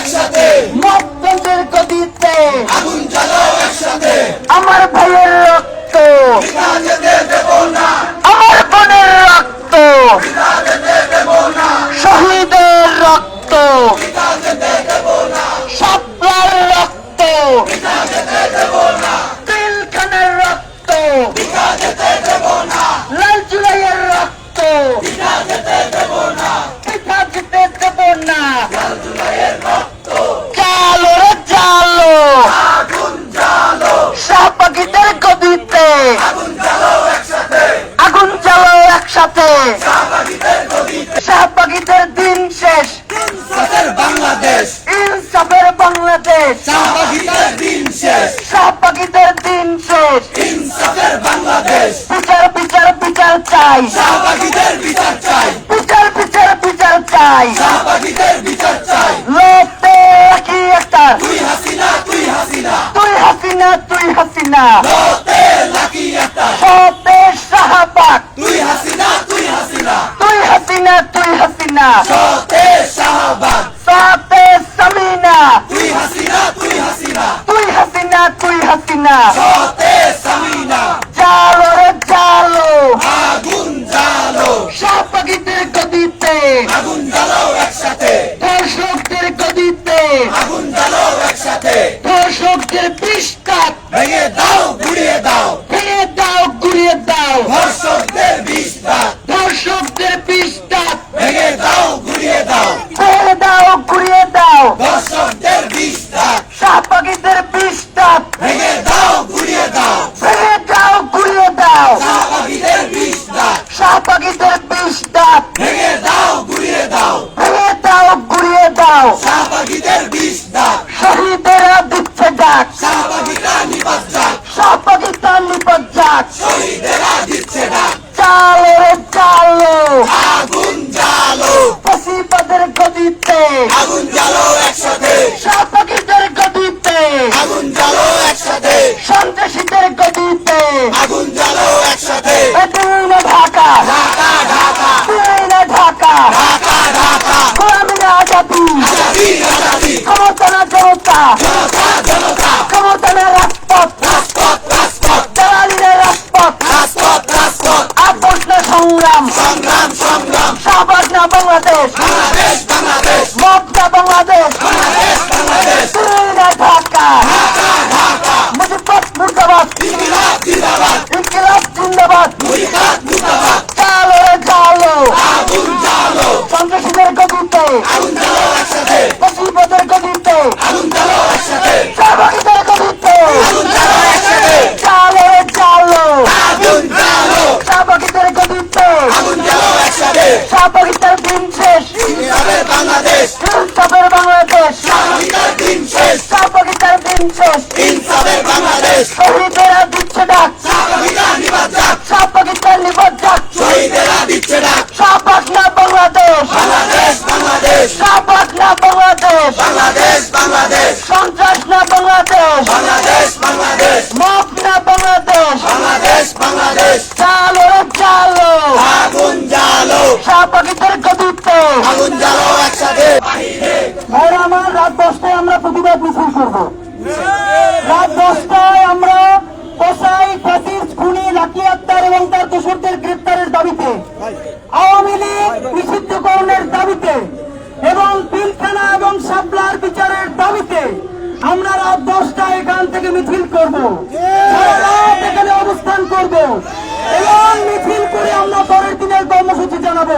একসাথে। মতন্ত্রের গদিতে। আগুন জ্বালাও একসাথে। আমার ভাইয়ের রক্ত। পিতা যেতে দেব না। আমার বোনের রক্ত। পিতা যেতে দেব না। শহীদের রক্ত। পিতা যেতে দেব না। সাপলার রক্ত। পিতা যেতে দেব না। তিলখানের রক্ত। পিতা যেতে দেব না। লাল জুলাইয়ের রক্ত। পিতা যেতে দেব না পিঠা জিতে দেব না লাল জুলাইয়ের রক্ত চালো রে চালো আগুন জ্বালো শাহবাগিদের গদিতে আগুন জ্বালাও একসাথে আগুন জ্বালো একসাথে শাহবাগীদের গদিতে শাহবাগিদের দিন শেষ। ইনসাফের বাংলাদেশ। ইনসাফের বাংলাদেশ। শাহবাগীদের দিন শেষ। শাহবাগিদের দিন শেষ। ইনসাফের বাংলাদেশ। বিচার বিচার বিচার চাই। শাহবাগীদের বিচার চাই। বিচার বিচার বিচার চাই। শাহবাগীদের বিচার চাই। রাখি একটা। তুই হাসিনা তুই হাসিনা। তুই হাসিনা তুই হাসিনা। একটা। শাহবাগ। তুই হাসিনা তুই হাসিনা তুই হাসিনা তুই হাসিনা শাহবাগ। সাতে সামিনা। তুই হাসিনা তুই হাসিনা। তুই হাসিনা তুই হাসিনা। সতে সামিনা। চালো রে চালো আগুন জ্বালো। শাহবাগিদের গদিতে। আগুন জ্বালাও একসাথে। ধর্ষকদের গদিতে। আগুন জ্বালাও একসাথে। ধর্ষকদের পৃষ্ঠাত ভেঙে দাও গুড়িয়ে দাও ভেঙে দাও গুড়িয়ে দাও ধর্ষকদের বিষটা ধর্ষকদের পৃষ্ঠাত ভেঙে দাও গুড়িয়ে দাও ভেঙে দাও গুড়িয়ে দাও ধর্ষকদের বিষটা শাহবাগিদের পৃষ্ঠাত ভেঙে দাও গুড়িয়ে দাও ভেঙে দাও গুড়িয়ে দাও শাহবাগীদের বিষটা শাহবাগিদের পৃষ্ঠাত ভেঙে দাও গুড়িয়ে দাও ভেঙে দাও গুড়িয়ে দাও শাহবাগীদের বিষটা শহীদেরা দিচ্ছে ডাক শাহবাগীরা নিবাস যাক শাহবাগিতা নিপদ যাক শহীদেরা দিচ্ছে ডাক চালো রে চালো আগুন জ্বালো ফসিবাদের গদিতে আগুন জ্বালো একসাথে শাহবাগিদের গদিতে আগুন জ্বালো একসাথে সন্ত্রাসীদের গদিতে আগুন জ্বালো একসাথে এদিন ঢাকা ঢাকা ঢাকা দিন ঢাকা ঢাকা ঢাকা গোলামীর আজাদি আজাদি আজাদি ক্ষমতা না জনতা। জনতা জনতা। ক্ষমতা না রাজপথ। রাজপথ রাজপথ। দালালিরা রাজপথ। রাজপথ রাজপথ। আপোষ না সংগ্রাম। সংগ্রাম সংগ্রাম। শাহবাগ না বাংলাদেশ। বাংলাদেশ বাংলাদেশ। মত না বাংলাদেশ বাংলাদেশ দিন ঢাকা ঢাকা ঢাকা মুজিবাদ মুর্দাবাদ ইনকিলাব জিন্দাবাদ ইনকিলাব জিন্দাবাদ মুরিদাত মুর্দাবাদ চালো রে চালো আগুন জ্বালো সন্ত্রাসীদের গদিতে আগুন জ্বালো একসাথে ফসিবাদের গদিতে আগুন জ্বালো একসাথে শাহবাগিদের গদিতে আগুন জ্বালো একসাথে চালো রে চালো আগুন জ্বালো শাহবাগিদের গদিতে আগুন জ্বালো একসাথে শাহবাগিদের দিন শেষ ইনসাফের বাংলাদেশ ইনসাফের বাংলাদেশ শাহবাগীদের দিন শেষ শাহবাগিদের দিন ইনসাফের বাংলাদেশ। শহীদেরা দিচ্ছে ডাক। শাহবাগীরা নিবাস যাক শাহবাগিদের নিবদ যাক শহীদেরা দিচ্ছে ডাক। শাহবাগ না বাংলাদেশ। বাংলাদেশ বাংলাদেশ। শাহবাগ না বাংলাদেশ। বাংলাদেশ বাংলাদেশ। সন্ত্রাস না বাংলাদেশ। বাংলাদেশ বাংলাদেশ। মপ না বাংলাদেশ। বাংলাদেশ বাংলাদেশ। চালো চালো আগুন জ্বালো শাহবাগিদের গদিতে আগুন জ্বালো একসাথে। ভাইরা আমার রাত দশটায় আমরা প্রতিবাদ মিছিল করব। দাবিতে এবং পিলখানা এবং সাবলার বিচারের দাবিতে আমরা রাত দশটা এখান থেকে মিছিল করব। এখানে অবস্থান করব এবং মিছিল করে আমরা পরের দিনের কর্মসূচি জানাব।